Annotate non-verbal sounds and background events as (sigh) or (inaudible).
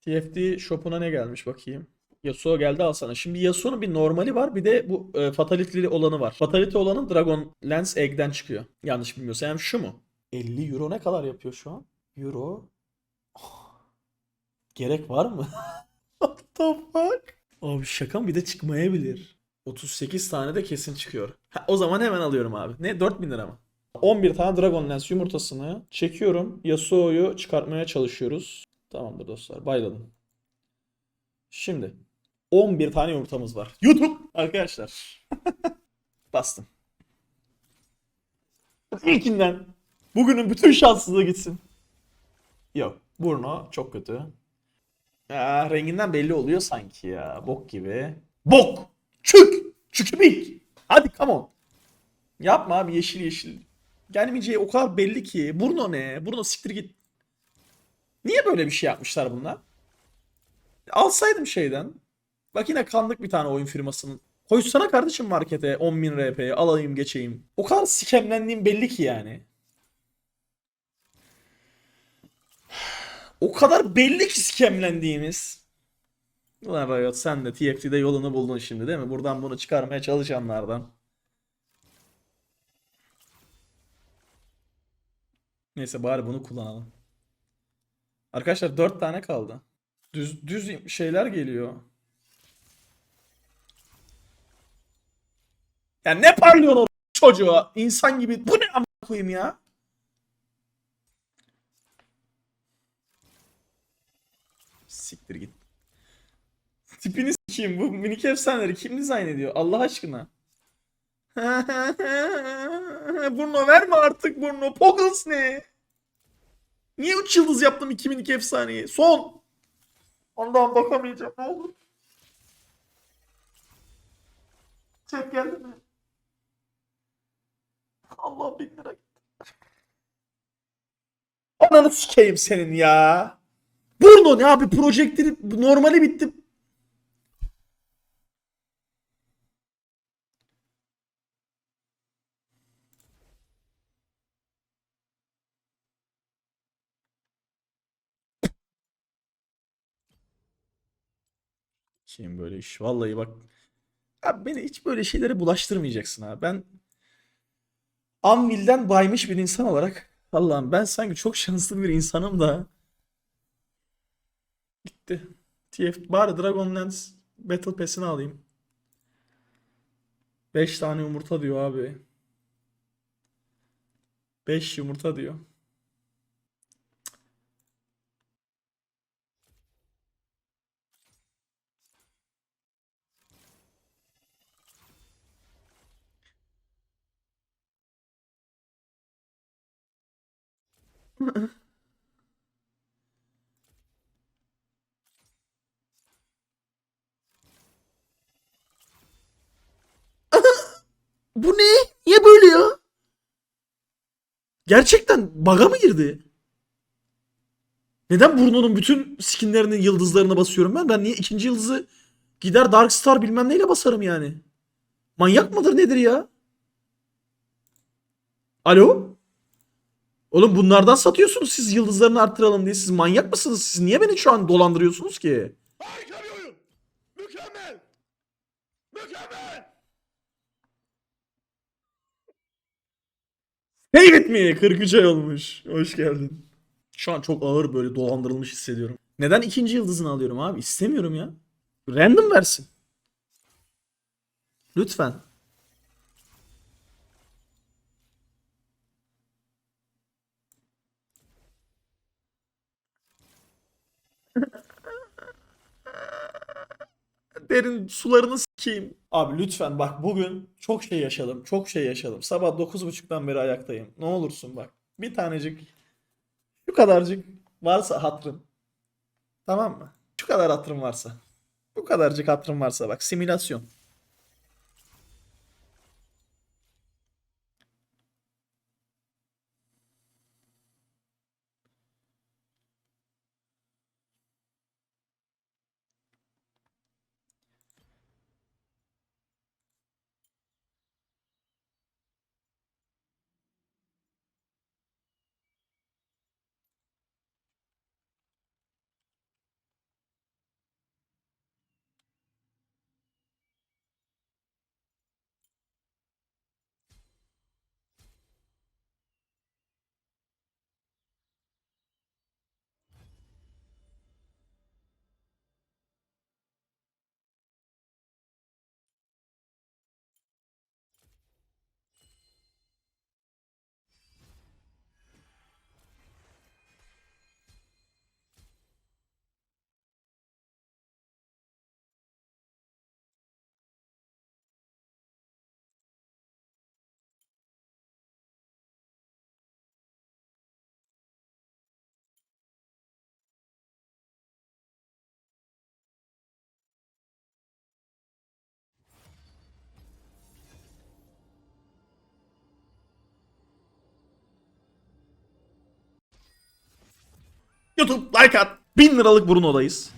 TFT shop'una ne gelmiş bakayım. Yasuo geldi al sana. Şimdi Yasuo'nun bir normali var bir de bu e, fatality'li olanı var. Fatality olanın Dragon Lance Egg'den çıkıyor. Yanlış bilmiyorsam yani şu mu? 50 euro ne kadar yapıyor şu an? Euro. Oh. Gerek var mı? (laughs) What the fuck? Abi şaka mı? bir de çıkmayabilir. 38 tane de kesin çıkıyor. Ha, o zaman hemen alıyorum abi. Ne? 4000 lira mı? 11 tane Dragon Lance yumurtasını çekiyorum. Yasuo'yu çıkartmaya çalışıyoruz. Tamamdır dostlar. Bayladım. Şimdi 11 tane yumurtamız var. YouTube arkadaşlar. (laughs) Bastım. İlkinden bugünün bütün şanssızlığı gitsin. Yok. Burno çok kötü. Ya, renginden belli oluyor sanki ya. Bok gibi. Bok! Çük! Çükümik! Hadi come on. Yapma abi yeşil yeşil. Gelmeyeceği o kadar belli ki. Burno ne? Burno siktir git. Niye böyle bir şey yapmışlar bunlar? Alsaydım şeyden. Bak yine kandık bir tane oyun firmasının. Koysana kardeşim markete 10.000 RP'ye alayım geçeyim. O kadar sikemlendiğim belli ki yani. (sighs) O kadar belli ki sikemlendiğimiz. Ulan Riot sen de TFT'de yolunu buldun şimdi değil mi? Buradan bunu çıkarmaya çalışanlardan. Neyse bari bunu kullanalım. Arkadaşlar 4 tane kaldı. Düz düz şeyler geliyor. Ya ne parlıyorsun o çocuğa? İnsan gibi. Bu ne amına koyayım ya? Siktir git. Tipini sikeyim bu minik efsaneleri kim dizayn ediyor Allah aşkına? (laughs) Burno verme artık Burno. Poggles ne? Niye 3 yıldız yaptım 2002 efsaneyi? Son. Ondan bakamayacağım ne olur. Chat geldi mi? Allah bin lira gitti. Ananı sikeyim senin ya. Burno ne abi projektiri normali bitti. Kim böyle iş? Vallahi bak. Abi beni hiç böyle şeylere bulaştırmayacaksın abi. Ben Anvil'den baymış bir insan olarak Allah'ım ben sanki çok şanslı bir insanım da gitti. TF bari Dragonlance Battle Pass'ini alayım. 5 tane yumurta diyor abi. 5 yumurta diyor. Bu ne? Niye böyle ya? Gerçekten baga mı girdi? Neden burnunun bütün skinlerinin yıldızlarına basıyorum ben? Ben niye ikinci yıldızı gider Dark Star bilmem neyle basarım yani? Manyak mıdır nedir ya? Alo? Oğlum bunlardan satıyorsunuz siz yıldızlarını arttıralım diye. Siz manyak mısınız? Siz niye beni şu an dolandırıyorsunuz ki? Harika bir oyun. Mükemmel. Mükemmel. David mi? 43 ay olmuş. Hoş geldin. Şu an çok ağır böyle dolandırılmış hissediyorum. Neden ikinci yıldızını alıyorum abi? İstemiyorum ya. Random versin. Lütfen. Derin sularını sikeyim. Abi lütfen bak bugün çok şey yaşadım. Çok şey yaşadım. Sabah 9.30'dan beri ayaktayım. Ne olursun bak. Bir tanecik şu kadarcık varsa hatrın. Tamam mı? Şu kadar hatırım varsa. Bu kadarcık hatırım varsa bak simülasyon. YouTube like at. 1000 liralık Bruno'dayız.